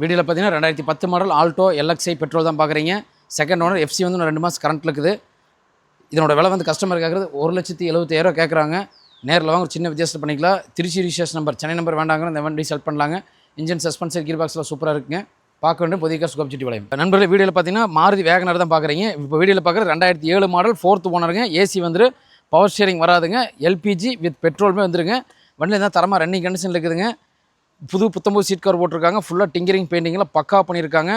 வீடியோவில் பார்த்தீங்கன்னா ரெண்டாயிரத்தி பத்து மாடல் ஆல்டோ எல்எக்ஸ்ஐ பெட்ரோல் தான் பார்க்குறீங்க. செகண்ட் ஓனர் எஃப்சி வந்து ரெண்டு மாதம் கரண்ட்டில் இருக்குது. இதனோட விலை வந்து கஸ்டமர் கேட்குறது ஒரு லட்சத்தி எழுபத்தாயிரம் கேட்குறாங்க நேரில் வாங்க ஒரு சின்ன வித்தியாசம் பண்ணிக்கலாம். Trichy registration number Chennai number வேண்டாங்க இந்த வண்டி செல் பண்ணலாங்க. இன்ஜின் சஸ்பென்சர் கீர் பாக்ஸில் சூப்பராக இருக்குங்க. பார்க்க வேண்டும் புதிய காசு கோபிச்சிட்டி வளையம். நண்பர்கள் வீடியோவில் பார்த்தீங்கன்னா மாருதி வேகனர் தான் பார்க்குறீங்க. இப்போ வீடியோவில் பார்க்குறது ரெண்டாயிரத்தி ஏழு மாடல் ஃபோர்த் ஓனருங்க ஏசி வந்துரு பவர் ஷேரிங் வராதுங்க. எல்பிஜி வித் பெட்ரோலுமே வந்துருங்க. வண்டியில் தான் தரமாக ரன்னிங் கண்டிஷன் இருக்குதுங்க. புது புத்தம்பது சீட் கவர் போட்டிருக்காங்க. ஃபுல்லாக டிங்கரிங் பெயிண்டிங்கில் பக்கா பண்ணியிருக்காங்க.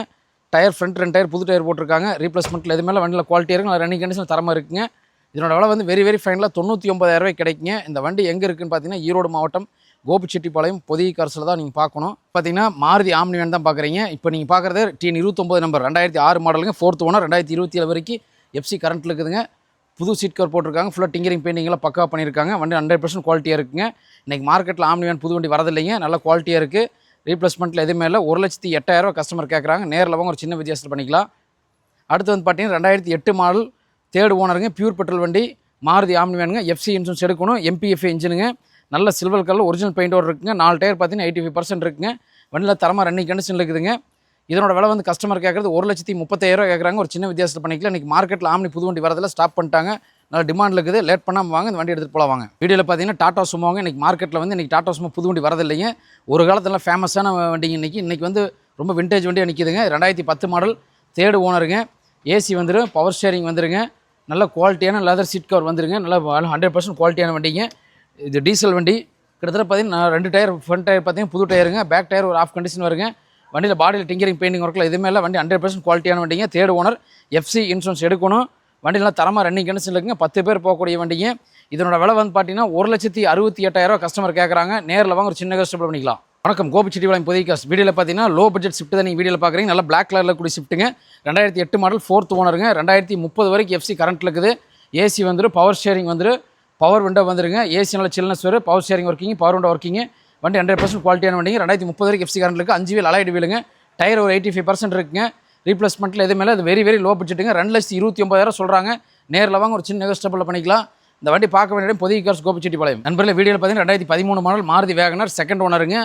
டயர் ஃப்ரண்ட் ரெண்டு டயர் புது டயர் போட்டிருக்காங்க. ரீப்ளேஸ்மெண்ட்டில் எது மேலே வண்டியில் குவாலிட்டி இருக்குங்க ரன்னிங் கண்டிஷன் தரமாக இருக்குங்க. இதனோட விலை வந்து வெரி வெரி ஃபைனலாக தொண்ணூற்றி ஒம்பதாயிரம் ரூபாய் கிடைக்குங்க. இந்த வண்டி எங்கே இருக்குன்னு பார்த்தீங்கன்னா ஈரோடு மாவட்டம் கோபிச்செட்டிப்பாளையம் பொதிகை கரசில் தான் நீங்கள் பார்க்கணும். பார்த்தீங்கன்னா மாருதி ஆம்னி வேன் தான் பார்க்குறீங்க இப்போ நீங்கள் பார்க்குறது டிஎன் இருபத்தொம்பது நம்பர் ரெண்டாயிரத்தி ஆறு மாடலுங்க ஃபோர்த் ஓனர் ரெண்டாயிரத்தி இருபத்தி ஏழு வரைக்கும் எஃப்சி கரண்ட்டில் இருக்குதுங்க. புது சீட் கவர் போட்டிருக்காங்க. ஃபுல்லாக டிங்கரிங் பெயிண்டிங்லாம் பக்கா பண்ணியிருக்காங்க. வண்டி ஹண்ட்ரட் பர்சன்ட் குவாலிட்டியாக இருக்குங்க. இன்றைக்கி மார்க்கெட்டில் ஆம்னி வேன் புது வண்டி வரதில்லைங்க. நல்லா குவாலிட்டியாக இருக்குது ரீப்ளேஸ்மெண்ட்டில் எதுவுமே இல்லை. ஒரு லட்சத்தி எட்டாயிரம் கஸ்டமர் கேட்குறாங்க நேரில் வாங்க ஒரு சின்ன வித்தியாசத்தில் பண்ணிக்கலாம். அடுத்து வந்து பார்த்தீங்கன்னா ரெண்டாயிரத்தி எட்டு மாடல் தேர்டு ஓனருங்க பியூர் பெட்ரோல் வண்டி. மாருதி ஆம்னிவேனுங்க எஃப்சி இன்சூரன்ஸ் எடுக்கணும். எம்பிஎஃப்ஏ இன்ஜினுங்க நல்ல சில்வர் கலர் ஒரிஜினல் பெயிண்டோடு இருக்குங்க. நாலு டயர் பார்த்தீங்கன்னா எயிட்டி ஃபைவ் பர்சன்ட் இருக்குங்க. வண்டியில் தரமாக ரன்னிங் கண்டிஷன் இருக்குதுங்க. இதனோட விலை வந்து கஸ்டமர் கேட்குறது ஒரு லட்சத்தி முப்பத்தாயிரம் கேட்குறாங்க ஒரு சின்ன வித்தியாசத்தில் பண்ணிக்கலாம். இன்றைக்கி மார்க்கெட்டில் ஆம்னி புது வண்டி வரதில் ஸ்டாப் பண்ணிட்டாங்க. நல்ல டிமாண்ட் இருக்குது. லேட் பண்ணாமல் வாங்க இந்த வண்டி எடுத்துகிட்டு போகலாம் வாங்க. வீடியோவில் பார்த்தீங்கன்னா டாட்டா சுமோங்க இன்றைக்கி மார்க்கெட்டில் வந்து இன்றைக்கி டாட்டா சுமோ புது வண்டி வரதில்லைங்க. ஒரு காலத்தில் ஃபேமஸான வண்டிங்க இன்றைக்கி இன்றைக்கி வந்து ரொம்ப விண்டேஜ் வண்டி நிற்கிதுங்க ரெண்டாயிரத்தி பத்து மாடல் தேர்டு ஓனருங்க ஏசி வந்துடும் பவர் ஸ்டேரிங் வந்துருங்க. நல்ல குவாலிட்டியான லெதர் சீட் கவர் வந்துருங்க. நல்லா ஹண்ட்ரட் பர்சன்ட் குவாலிட்டியான வண்டிங்க. இது டீசல் வண்டி. கிட்டத்தட்ட பார்த்தீங்கன்னா ரெண்டு டயர் ஃப்ரண்ட் டயர் பார்த்தீங்கன்னா புது டயருங்க பேக் டயர் ஒரு ஆஃப் கண்டிஷன் வருங்க. வண்டியில் பாடியில் டிங்கரிங் பெயிண்டிங் ஒர்க்கில் எதுவுமே இல்லை. வண்டி ஹண்ட்ரட் பர்சன்ட் குவாலிட்டியான வண்டிங்க. தேர்ட் ஓனர் எஃப்சி இன்சூரன்ஸ் எடுக்கணும். வண்டியெல்லாம் தரமாக ரன்னிங் கண்டிஷன் இருக்குங்க. பத்து பேர் போகக்கூடிய வண்டிங்க. இதனோட விலை வந்து பார்த்தீங்கன்னா ஒரு லட்சத்தி அறுபத்தி எட்டாயிரம் கஸ்டமர் கேட்குறாங்க நேரில் வாங்க ஒரு சின்ன கஸ்டமர் பண்ணிக்கலாம். வணக்கம். கோபிச்செட்டிபாளையம் புதிய காசு வீடியோவில் பார்த்தீங்கன்னா லோ பட்ஜெட் ஷிஃப்ட் தான் நீங்கள் வீடியோவில் பார்க்குறீங்க நல்லா பிளாக் கலரில் கூடிய ஷிஃப்ட்டுங்க ரெண்டாயிரத்தி எட்டு மாடல் ஃபோர்த் ஓனருங்க ரெண்டாயிரத்தி முப்பது வரைக்கும் எஃப்சி கரண்ட்டில் இருக்குது. ஏசி வந்துடும் பவர் ஷேரிங் வந்துடும் பவர் விண்டோ வந்துருங்க. ஏசி நல்ல சில்னஸ் வரும். Power steering working power window working வண்டி ஹண்ட்ரட் பர்சன்ட் குவாலிட்டியான வண்டிங்க. ரெண்டாயிரத்தி முப்பது வரைக்கும் எஃப்சி கரண்ட் இருக்குது அஞ்சு வீல் அலாய்டு வீலுங்க. டயர் ஒரு எயிட்டி ஃபைவ் பர்சன்ட் இருக்குங்க. ரீப்ளேஸ்மெண்ட்டில் எது மேலே அது வெரி வெரி லோ பட்ஜெட்டுங்க ரெண்டு லட்சத்தி இருபத்தி ஒம்பதாயிரம் சொல்கிறாங்க நேரில் வாங்க ஒரு சின்ன நெகஸ்டபிள் பண்ணிக்கலாம். இந்த வண்டி பார்க்க வேண்டிய இடம் பொதிகை கார்ஸ் கோபிச்செட்டிப்பாளையம். நண்பர்களே வீடியோவில் பார்த்தீங்கன்னா ரெண்டாயிரத்தி பதிமூணு model Maruti Wagon R second ஓனருங்க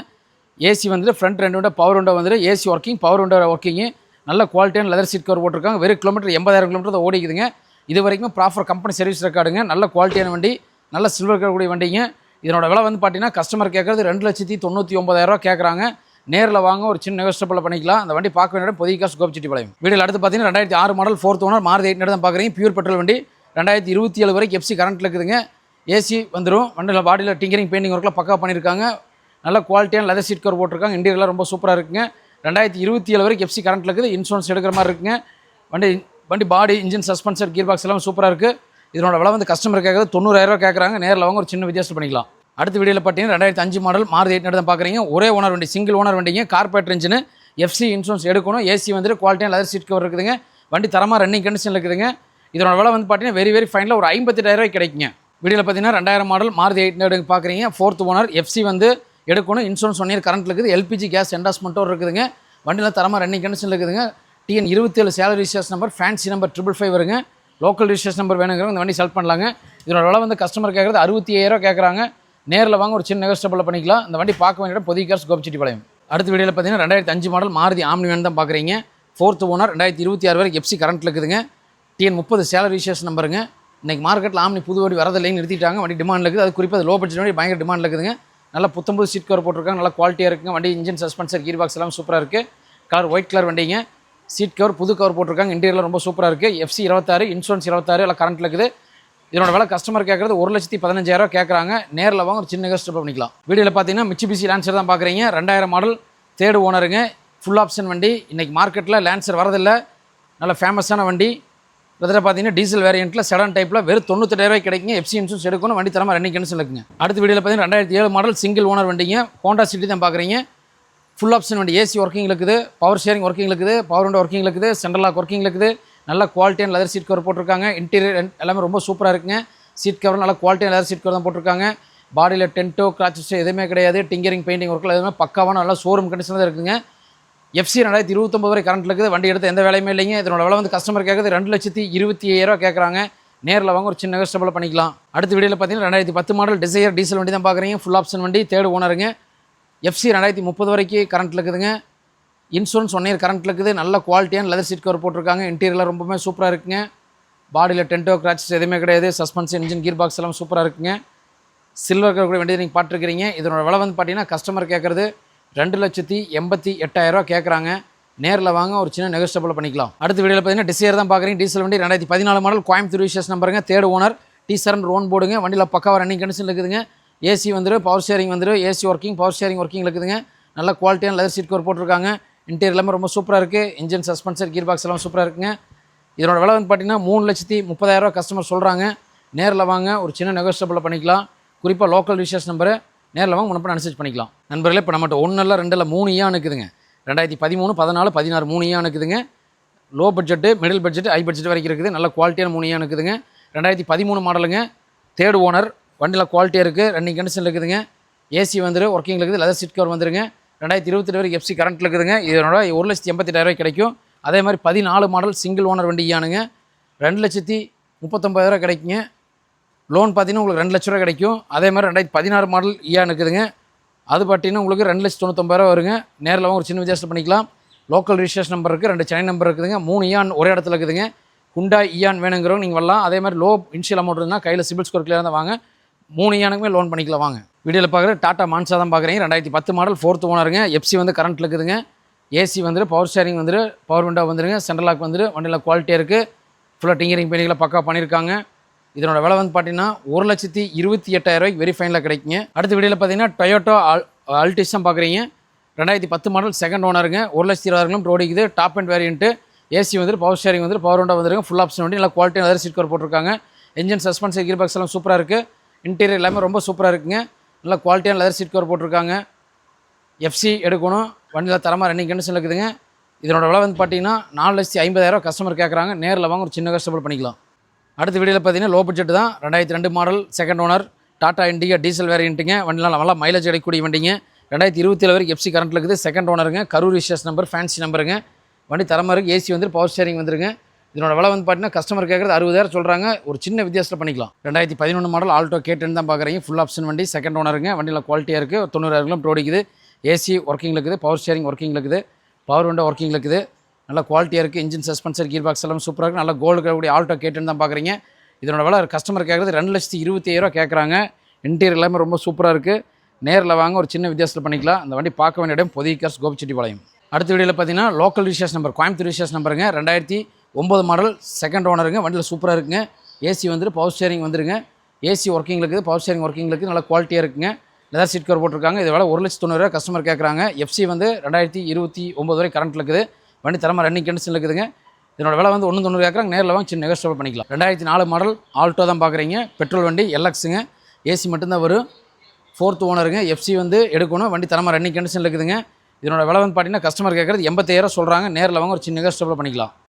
AC வந்துட்டு ஃப்ரண்ட் ரெண்டு விண்டோ பவர் விண்டோ வந்துட்டு AC working power window working நல்ல குவாலிட்டியான லெதர் சீட் கவர் போட்டிருக்காங்க. வெறும் கிலோமீட்டர் எண்பதாயிரம் கிலோமீட்டர் தான் ஓடிக்குதுங்க. இது வரைக்கும் ப்ராப்பர் கம்பெனி சர்வீஸ் ரெக்கார்டுங்க நல்ல குவாலிட்டியான வண்டி. நல்ல சில்வர் கலர் கூடிய வண்டிங்க. இதனோட விலை வந்து பார்த்தீங்கன்னா கஸ்டமர் கேட்குறது ரெண்டு லட்சத்தி தொண்ணூற்றி ஒம்பதாயிரரூவா கேட்குறாங்க நேரில் வாங்க ஒரு சின்ன நெகஸ்டபிள் பண்ணிக்கலாம். அந்த வண்டி பார்க்க வேண்டிய இடம் காசு காசு கோபிச்செட்டிப்பாளையம் வீடியோவில் அடுத்து பார்த்தீங்கன்னா ரெண்டாயிரத்தி ஆறு model fourth owner Maruti eight தான் பார்க்குறீங்க. பியூர் பெட்ரோல் வண்டி. ரெண்டாயிரத்தி இருபத்தி ஏழு வரைக்கும் எஃப்சி கரண்ட்டில் இருக்குதுங்க. ஏசி வந்துடும் வண்டியில் பாடியில் டிங்கரிங் பெயிண்டிங் ஒர்க்கில் பக்கா பண்ணியிருக்காங்க. நல்ல குவாலிட்டியான லெதர் சீட் கவர் போட்டிருக்காங்க. இன்டீரியர்லாம் ரொம்ப சூப்பராக இருக்குங்க. ரெண்டாயிரத்தி இருபத்தி ஏழு வரைக்கும் எஃப்சி கரண்ட்டில் இருக்குது. இன்சூரன்ஸ் எடுக்கிற மாதிரி இருக்குங்க. வண்டி வண்டி பாடி இன்ஜின் சஸ்பென்சர் கீர் பாக்ஸ் எல்லாம் சூப்பராக இருக்குது இதனோட விலை வந்து கஸ்டமர் கேட்குறது தொண்ணூறாயிரரூவா கேட்குறாங்க நேரில் வாங்க ஒரு சின்ன வித்தியாசம் பண்ணிக்கலாம். அடுத்த வீடியோவில் பார்த்தீங்கன்னா ரெண்டாயிரத்தி அஞ்சு மாடல் மாறுதி எயிட் தான் பார்க்குறீங்க. ஒரே ஓனர் வண்டி சிங்கிள் ஓனர் வண்டிங்க. கார்பரேட் இருந்துச்சுன்னு எஃப்சி இன்சூரன்ஸ் எடுக்கணும். ஏசி வந்துட்டு குவாலிட்டியாக லெதர் சீட் கவர் இருக்குதுங்க. வண்டி தரமாக ரன்னிங் கண்டிஷனில் இருக்குதுங்க. இதனோட விலை வந்து பார்த்தீங்கன்னா வெரி வெரி ஃபைனலாக ஒரு ஐம்பத்தெட்டாயிரம் கிடைக்குங்க. வீடியோவில் பார்த்தீங்கன்னா ரெண்டாயிரம் மாடல் மாறுதி எயிட் பார்க்குறீங்க. ஃபோர்த் ஓனர் எஃப்சி வந்து எடுக்கணும். இன்சூரன்ஸ் ஒன் இயர் கரண்ட் இருக்குது. எல்பிஜி கேஸ் என்டாஸ்மெண்ட்டும் இருக்குதுங்க. வண்டியில் தரமாக ரன்னிங் கண்டிஷன் இருக்குதுங்க. டிஎன் இருபத்தேழு salary registration number fancy number triple five வருங்க. லோக்கல் ரிஜிஸ்ட்ரேஷன் நம்பர் வேணுங்கிறவங்க இந்த வண்டி செலக்ட் பண்ணலாங்க. இதனோட விலை வந்து கஸ்டமர் கேட்குறது அறுபத்தி ஐயாயிரம் கேட்குறாங்க. நேரில் வாங்க ஒரு சின்ன நெகஸ்டபிளில் பண்ணிக்கலாம். இந்த வண்டி பார்க்க வேண்டிய இடம் கார்ஸ் கோபிச்செட்டிப்பாளையம். அடுத்த வீடியோவில் பார்த்தீங்கன்னா ரெண்டாயிரத்தி அஞ்சு மாடல் மாருதி ஆம்னி வேன் தான் பார்க்குறீங்க. ஃபோர்த் ஓனர் ரெண்டாயிரத்தி இருபத்தி ஆறு வரைக்கும் எஃப்சி கரண்ட்டில் இருக்குதுங்க. டிஎன் முப்பது சேலரி ரிஜிஸ்ட்ரேஷன் நம்பருங்க இன்றைக்கி மார்க்கெட்டில் ஆம்னி புது வண்டி வரதில்லைன்னு நிறுத்திட்டாங்க. வண்டி டிமாண்டில் இருக்குது. அது குறிப்பாக அது லோ பட்ஜெட் வண்டி பயங்கர டிமாண்டில் இருக்குதுங்க. நல்லா புத்தம்பது சீட் கவர் போட்டிருக்காங்க. நல்லா குவாலிட்டியாக இருக்குங்க. வண்டி இன்ஜின் சஸ்பென்சர் கீர் பாக்ஸ் எல்லாம் சூப்பராக இருக்குது கலர் ஒயிட் கலர் வண்டிங்க. சீட் கவர் புது கவர் போட்டிருக்காங்க. இன்டீரியர் ரொம்ப சூப்பராக இருக்குது எஃப்சி இருபத்தாறு இன்சூரன்ஸ் இருபத்தாறு எல்லாம் கரண்ட்டில் இருக்குது. இதனோட விலை கஸ்டமர் கேட்குறது ஒரு லட்சத்தி பதினஞ்சாயிரம் கேட்குறாங்க நேரில் வாங்க ஒரு சின்ன கஸ்டப் பண்ணிக்கலாம். வீடியோவில் பார்த்தீங்கன்னா மிச்சிபிசி லான்சர் தான் பார்க்குறீங்க ரெண்டாயிரம் மாடல் தேர்டு ஓனருங்க ஃபுல் ஆப்ஷன் வண்டி. இன்றைக்கி மார்க்கெட்டில் லான்சர் வரதில்லை. நல்ல ஃபேமஸான வண்டி. இதில் பார்த்தீங்கன்னா டீசல் வேரியண்ட்டில் செடான் டைப்பில் வெறும் தொண்ணூத்தெட்டாயிரம் கிடைக்குங்க. எஃப்சி இன்சூரன்ஸ் எடுக்கணும். வண்டி தரமாக ரன்னிங் கண்டிஷன் இருக்குங்க. அடுத்த வீடியோவில் பார்த்தீங்கன்னா ரெண்டாயிரத்தி ஏழு மாடல் சிங்கிள் ஓனர் வண்டிங்க. ஹோண்டா சிட்டி தான் பார்க்குறீங்க ஃபுல் ஆப்ஷன் வண்டி. ஏசி ஒர்க்கிங் இருக்குது பவர் ஷேரிங் ஒர்க்கிங் இருக்குது பவர் விண்டோ ஒர்க்கிங் இருக்குது சென்ட்ரல் லாக் ஒர்க்கிங் இருக்குது நல்ல குவாலிட்டியான லெதர் சீட் கவர் போட்டிருக்காங்க. இன்டீரியர் எல்லாமே ரொம்ப சூப்பராக இருக்குங்க. சீட் கவர் நல்ல குவாலிட்டியான லெதர் சீட் கவர் தான் போட்டிருக்காங்க. பாடியில் டென்ட்டோ கிராச்சஸ் எதுவுமே கிடையாது. டிங்கரிங் பெயிண்டிங் ஒர்க்கில் எதுவுமே பக்காவான நல்லா ஷோரூம் கண்டிஷன் தான் இருக்குங்க. எஃப்சி ரெண்டாயிரத்தி இருபத்தொம்பது வரை கரண்ட் இருக்குது. வண்டி எடுத்து எந்த வேலையுமே இல்லைங்க. இதனோட விலை வந்து கஸ்டமர் கேட்குறது ரெண்டு லட்சத்தி இருபத்தி ஐயாயிரம் கேட்குறாங்க. நேரில் வாங்க ஒரு சின்ன கஸ்டபிள் பண்ணிக்கலாம். அடுத்த வீடியோவில் பார்த்தீங்கன்னா ரெண்டாயிரத்தி பத்து மாடல் டிசையர் டீசல் வண்டி தான் பார்க்குறீங்க. ஃபுல் ஆப்ஷன் வண்டி தேர்ட் ஓனருங்க எஃப்சி ரெண்டாயிரத்தி முப்பது வரைக்கும் கரண்ட்டில் இருக்குதுங்க. இன்சூரன்ஸ் ஒன் இயர் கரண்ட்டில் இருக்குது. நல்ல குவாலிட்டியான லெதர் சீட் கவர் போட்டிருக்காங்க. இன்டீரியர்லாம் ரொம்பவே சூப்பராக இருக்குங்க. பாடியில் டென்டோ கிராச்சஸ் எதுவுமே கிடையாது. சஸ்பென்ஸ் இன்ஜின் கீர் பாக்ஸ் எல்லாம் சூப்பராக இருக்குங்க. சில்வர் கலர் கூட வேண்டியது நீங்கள் பார்த்துருக்கிறீங்க இதனோட விலை வந்து பார்த்தீங்கன்னா கஸ்டமர் கேட்குறது ரெண்டு லட்சத்தி எண்பத்தி எட்டாயிரரூவா கேட்குறாங்க நேரில் வாங்க ஒரு சின்ன நெகோஸ்டபிள் பண்ணிக்கலாம். அடுத்த வீடியோவில் பார்த்தீங்கன்னா டிசைர் தான் பார்க்குறீங்க டீசல் வண்டி ரெண்டாயிரத்தி பதினாலு மாடல் கோயம்புத்தூர் விஷஸ் நம்பருங்க தேர்ட் ஓனர் டி சரன் ரோன் போடுங்க வண்டியில் பக்காவாக ரன்னிங் கண்டிஷன் இருக்குதுங்க. ஏசி வந்துடும் பவர் ஷேரிங் வந்துடும் AC working power steering working இருக்குதுங்க. நல்ல குவாலிட்டியான லெதர் சீட் கவர் போட்டிருக்காங்க. இன்டீரியர் எல்லாமே ரொம்ப சூப்பராக இருக்குது இன்ஜின் சஸ்பென்சர் கீர் பாக்ஸ் எல்லாம் சூப்பராக இருக்குங்க. இதனோட விலை வந்து பார்த்தீங்கன்னா மூணு லட்சத்தி முப்பதாயிரரூவா கஸ்டமர் சொல்கிறாங்க நேரில் வாங்க ஒரு சின்ன நெகோஸ்டபிளில் பண்ணிக்கலாம். குறிப்பாக லோக்கல் ரிசர்ச் நம்பரு நேரில் வாங்க முன்னப்ப அனுசரிச்சு பண்ணிக்கலாம். நண்பர்களே இப்போ நம்மகிட்ட ஒன்றில் ரெண்டில் மூணு ஏன் இருக்குதுங்க ரெண்டாயிரத்தி பதிமூணு பதினாலு பதினாறு மூணு ஏன் இருக்குதுங்க low budget middle budget high budget வரைக்கும் இருக்குது. நல்ல குவாலிட்டியான மூணு ஏன் இருக்குதுங்க ரெண்டாயிரத்தி பதிமூணு மாடலுங்க தேர்ட் ஓனர் வண்டியில் குவாலிட்டியாக இருக்குது ரன்னிங் கண்டிஷன் இருக்குதுங்க. ஏசி வந்துரு ஒர்க்கிங் இருக்குது. லெதர் சீட் கவர் வந்துருங்க. ரெண்டாயிரத்தி இருபத்தி வரைக்கும் எஃப்சி கரண்ட்டில் இருக்குதுங்க. இதனோட ஒரு லட்சத்தி எண்பத்தெட்டாயிரம் கிடைக்கும். அதே மாதிரி பதினாலு மாடல் சிங்கிள் ஓனர் வண்டியானுங்க ரெண்டு லட்சத்தி முப்பத்தொம்பதாயிரம் கிடைக்குங்க. லோன் பார்த்தீங்கன்னா உங்களுக்கு ரெண்டு லட்ச ரூபா கிடைக்கும். அதே மாதிரி ரெண்டாயிரத்தி பதினாறு மாடல் ஈயான் இருக்குதுங்க. அது பார்த்தீங்கன்னா உங்களுக்கு ரெண்டு லட்சத்தி தொண்ணூத்தொம்பது வருங்க. நேரில் வாங்க ஒரு சின்ன வித்தியாசம் பண்ணிக்கலாம். லோக்கல் ரிஜிஸ்ட்ரேஷன் நம்பர் இருக்குது ரெண்டு சென்னை நம்பர் இருக்குதுங்க. மூணு இயான் ஒரே இடத்துல இருக்குதுங்க. குண்டா இயான் வேணுங்கிறவங்க நீங்கள் வரலாம். அதே மாதிரி லோ இன்ஷியல் அமௌண்ட் இருந்தால் கையில் சிபில் ஸ்கோர் கிளியர் தான் வாங்க. மூணு இயானுக்குமே லோன் பண்ணிக்கலாம் வாங்க. வீடியோவில் பார்க்குற டாட்டா மான்சா தான் பார்க்குறீங்க ரெண்டாயிரத்தி பத்து மாடல் ஃபோர்த்து ஓனருங்க எஃப்சி வந்து கரண்ட்டில் இருக்குதுங்க. ஏசி வந்துட்டு பவர் ஸ்டேரிங் வந்துரு பவர் விண்டோ வந்துருங்க. சென்ட்ரல் லாக் வந்துரு வண்டியில் குவாலிட்டியாக இருக்குது ஃபுல்லாக டிங்கரிங் பெயிண்டிங்கில் பக்கா பண்ணியிருக்காங்க இதனோட விலை வந்து பார்த்தீங்கன்னா ஒரு லட்சத்தி இருபத்தி எட்டாயிரரூவாய்க்கு வெரி ஃபைனில் கிடைக்குங்க. அடுத்த வீடியோவில் பார்த்தீங்கன்னா டொயோட்டோ அல் அல்டிஸ் தான் பார்க்குறீங்க ரெண்டாயிரத்தி பத்து மாடல் செகண்ட் ஓனருங்க ஒரு லட்சத்தி இருபதாயிரம் ரோடிக்குது டாப் அண்ட் வேரியன்ட்டு ஏசி வந்துட்டு பவர் ஸ்டேரிங் வந்துட்டு பவர் விண்டோ வந்துருங்க. ஃபுல் ஆப்ஷன் வண்டி நல்லா குவாலிட்டி நிறைய சீட் கவர் போட்டிருக்காங்க. இன்ஜின் சஸ்பென்ஸ் கீர் பாக்ஸ் எல்லாம் சூப்பராக இருக்குது இன்டீரியர் எல்லாமே ரொம்ப சூப்பராக இருக்குங்க. நல்லா குவாலிட்டியான லெதர் சீட் கவர் போட்டிருக்காங்க. எஃப்சி எடுக்கணும். வண்டியில் தரமாக ரன்னிங் கண்டிஷன் இருக்குதுங்க. இதனோட விலை வந்து பார்த்தீங்கன்னா நாலு லட்சத்தி ஐம்பதாயிரம் கஸ்டமர் கேட்குறாங்க நேரில் வாங்க ஒரு சின்ன கஸ்டமர் பண்ணிக்கலாம். அடுத்த வீடியோவில் பார்த்தீங்கன்னா லோ பட்ஜெட் தான். ரெண்டாயிரத்தி ரெண்டு model second owner Tata Indica diesel வேரியண்ட்டுங்க வண்டிலாம் நல்லா மைலேஜ் கிடைக்கக்கூடிய வண்டிங்க. ரெண்டாயிரத்தி இருபத்தி ஏழு வரைக்கும் எஃப்சி கரண்ட்டில் இருக்குது. செகண்ட் ஓனருங்க கரூர் விசேஷ் நம்பர் ஃபேன்சி நம்பருங்க வண்டி தரமாக இருக்குது ஏசி வந்து பவர் ஸ்டேரிங் வந்துருங்க. இதனோட விலை வந்து பார்த்தீங்கன்னா கஸ்டமர் கேட்குறது அறுபதாயிரம் சொல்கிறாங்க ஒரு சின்ன வித்தியாசத்தில் பண்ணிக்கலாம். ரெண்டாயிரத்தி பதினொன்று மாடல் ஆல்டோ கேட்டுன்னு தான் பார்க்குறீங்க ஃபுல் ஆப்ஷன் வண்டி செகண்ட் ஓனருங்க வண்டியில் குவாலிட்டியாக இருக்குது தொண்ணூறாயிரம் கிலோமீட்டர் ஓடிக்குது ஏசி ஒர்க்கிங் இருக்குது. பவர் ஸ்டேரிங் ஒர்க்கிங் இருக்குது. பவர் விண்டோ ஒர்க்கிங் இருக்குது. நல்ல குவாலிட்டியாக இருக்குது இன்ஜின் சஸ்பென்சர் கீர் பாக்ஸ் எல்லாம் சூப்பராக இருக்குது நல்லா கோல்டு கூடிய ஆல்டோ கேட்டுன்னு தான் பார்க்குறீங்க இதனோட விலை கஸ்டமர் கேட்குறது ரெண்டு லட்சத்தி இருபத்தி கேட்குறாங்க இன்டீரியர் எல்லாமே ரொம்ப சூப்பராக இருக்குது நேரில் வாங்க ஒரு சின்ன வித்தியாசத்தில் பண்ணிக்கலாம். அந்த வண்டி பார்க்க வேண்டிய இடம் பொதிகாஸ் காசு கோபிச்செட்டிப்பாளையம். அடுத்த வீடியோவில் பார்த்தீங்கன்னா local research number Coimbatore research நம்பருங்க ரெண்டாயிரத்தி ஒம்பது மாடல் செகண்ட் ஓனருங்க வண்டியில் சூப்பராக இருக்குங்க. ஏசி வந்துட்டு பவர் ஸ்டேரிங் வந்துருங்க. ஏசி ஒர்க்கிங் இருக்குது பவர் ஸ்டேரிங் ஒர்க்கிங் இருக்குது நல்லா குவாலிட்டியாக இருக்குங்க. லெதர் சீட் கவர் போட்டிருக்காங்க. இது வேலை ஒரு லட்சத்தி தொண்ணூறுரூவா கஸ்டமர் கேட்குறாங்க எஃப்சி வந்து ரெண்டாயிரத்தி இருபத்தி ஒம்பது வரை கரண்ட்டில் இருக்குது வண்டி தரமாக ரன்னிங் கண்டிஷன் இருக்குதுங்க இதனோட விலை வந்து ஒன்று தொண்ணூறு கேட்குறாங்க நேரில் வாங்க சின்ன நெகோஸ்டபிள் பண்ணிக்கலாம். ரெண்டாயிரத்தி நாலு மாடல் ஆல்டோ தான் பார்க்குறீங்க பெட்ரோல் வண்டி எல்எக்ஸுங்க ஏசி மட்டும்தான் வரும். ஃபோர்த் ஓனருங்க எஃப்சி வந்து எடுக்கணும். வண்டி தரமாக ரன்னிங் கண்டிஷன் இருக்குதுங்க இதனோட விலை வந்து பார்த்தீங்கன்னா கஸ்டமர் கேட்குறது எண்பத்தாயிரம் சொல்கிறாங்க நேரில் வாங்க ஒரு சின்ன நெகோஸ்டபிள் பண்ணிக்கலாம்.